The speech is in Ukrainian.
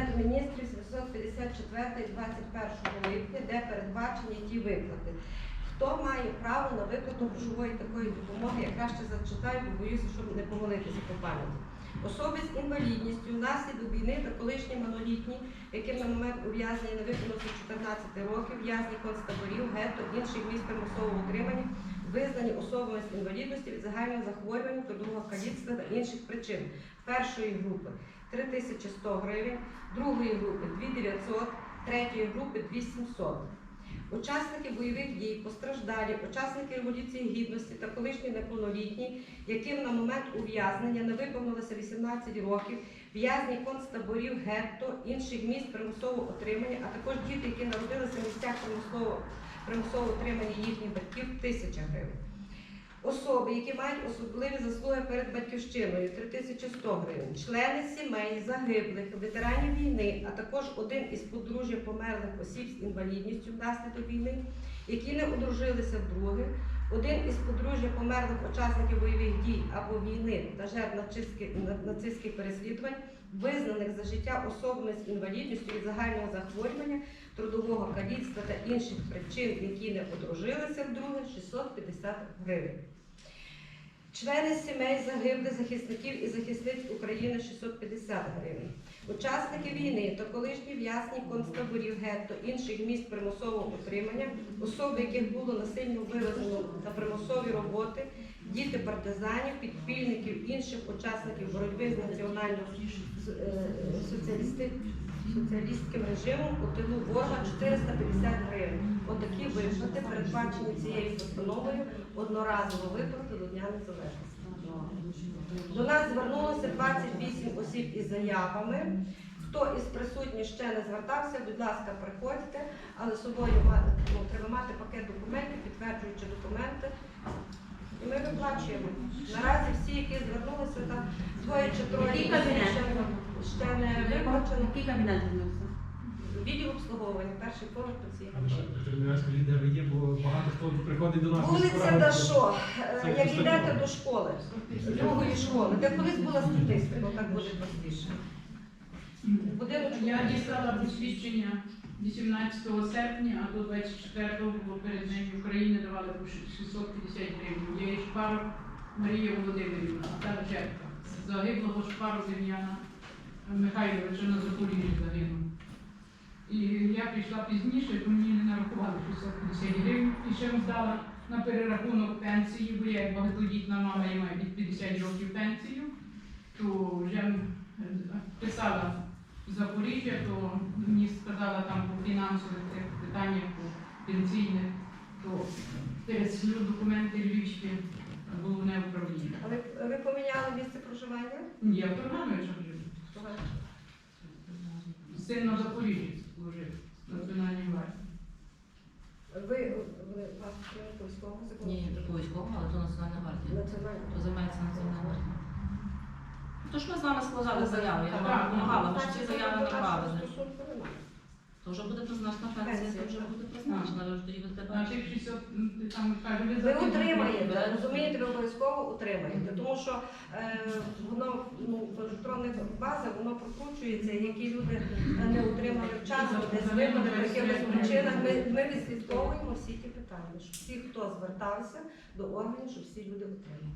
Кабінету міністрів 754 21 липня, де передбачені ті виплати. Хто має право на виплату грошової такої допомоги, я краще зачитаю, бо боюся, щоб не помилитися по пам'яті. Особи з інвалідністю внаслідок війни та колишні малолітні, яким на момент ув'язнення не виповнилося 14 років, в'язні концтаборів, гетто, інших місць примусового утримання, визнані особами з інвалідності від загального захворювання, трудового каліцтва та інших причин. Першої групи 3100 гривень, другої групи 2900, третьої групи 2700. Учасники бойових дій, постраждалі, учасники революції гідності та колишні неповнолітні, яким на момент ув'язнення не виповнилося 18 років, в'язні концтаборів, гетто, інших місць примусового отримання, а також діти, які народилися в місцях примусового, примусового отримання їхніх батьків, тисяча гривень. Особи, які мають особливі заслуги перед батьківщиною 3100 гривень, члени сімей загиблих, ветеранів війни, а також один із подружжя померлих осіб з інвалідністю внаслідок війни, які не одружилися вдруге, один із подружжя померлих учасників бойових дій або війни та жертв нацистських, переслідувань, визнаних за життя особами з інвалідністю від загального захворювання, трудового каліцтва та інших причин, які не одружилися вдруге, 650 гривень. Члени сімей загиблих захисників і захисниць України 650 гривень. Учасники війни та колишні в'язні концтаборів гетто інших місць примусового утримання, особи, яких було насильно вивезено на примусові роботи, діти партизанів, підпільників, інших учасників боротьби з національно е, соціалісти- соціалістським режимом у тилу ворога 450 гривень. Отакі виплати передбачені цією постановою одноразово виплати до Дня Незалежності. До нас звернулося 28 осіб із заявами. Хто із присутніх ще не звертався, будь ласка, приходьте, але з собою ну, треба мати пакет документів, підтверджуючи документи. І ми виплачуємо. Наразі всі, які звернулися, там двоє чи троє? Ще, не виплачено. Який кабінет звернувся? Відділ обслуговування, перший поверх пацієнтів. де ви є, бо багато хто приходить до нас. Вулиця. Дашо, Це Е, як просто йдете до школи, другої школи, де колись була статистика, так буде простіше. Я дістала посвідчення 18 серпня, а до 24-го було перед Днем України давали по 650 гривень. Є шпарок Марія Володимирівна, та жертва. Загиблого шпару Дем'яна Михайловича на Запоріжжі загинув. І я прийшла пізніше, то мені не нарахували 650 гривень. І ще здала на перерахунок пенсії, бо я як багатодітна мама, я маю від 50 років пенсію, то вже е, писала в Запоріжжя, то мені сказала там по фінансових питаннях, по пенсійних, то переслю документи Львівське головне управління. Але ви поміняли місце проживання? Ні, Я в Торгановичах живу. Син на Запоріжжі служив в Національній гвардії. Ви, ви вас по військового закону? Ні, по військового, але то Національна гвардія. То займається Національна гвардія. То ж ми з вами складали заяву, я вам допомагала, ми ж ці заяви не немає. То вже буде призначена пенсія, то вже буде призначена, ви ж тоді будете бачити. тих 600, м, ти там каже, ви утримаєте, розумієте, ви обов'язково утримаєте, тому що е, воно ну, в електронних базах воно прокручується, які люди е, не утримали вчасно, десь випадок, якихось причинах. Ми, ми відслідковуємо всі ті питання, щоб всі, хто звертався до органів, щоб всі люди утримали.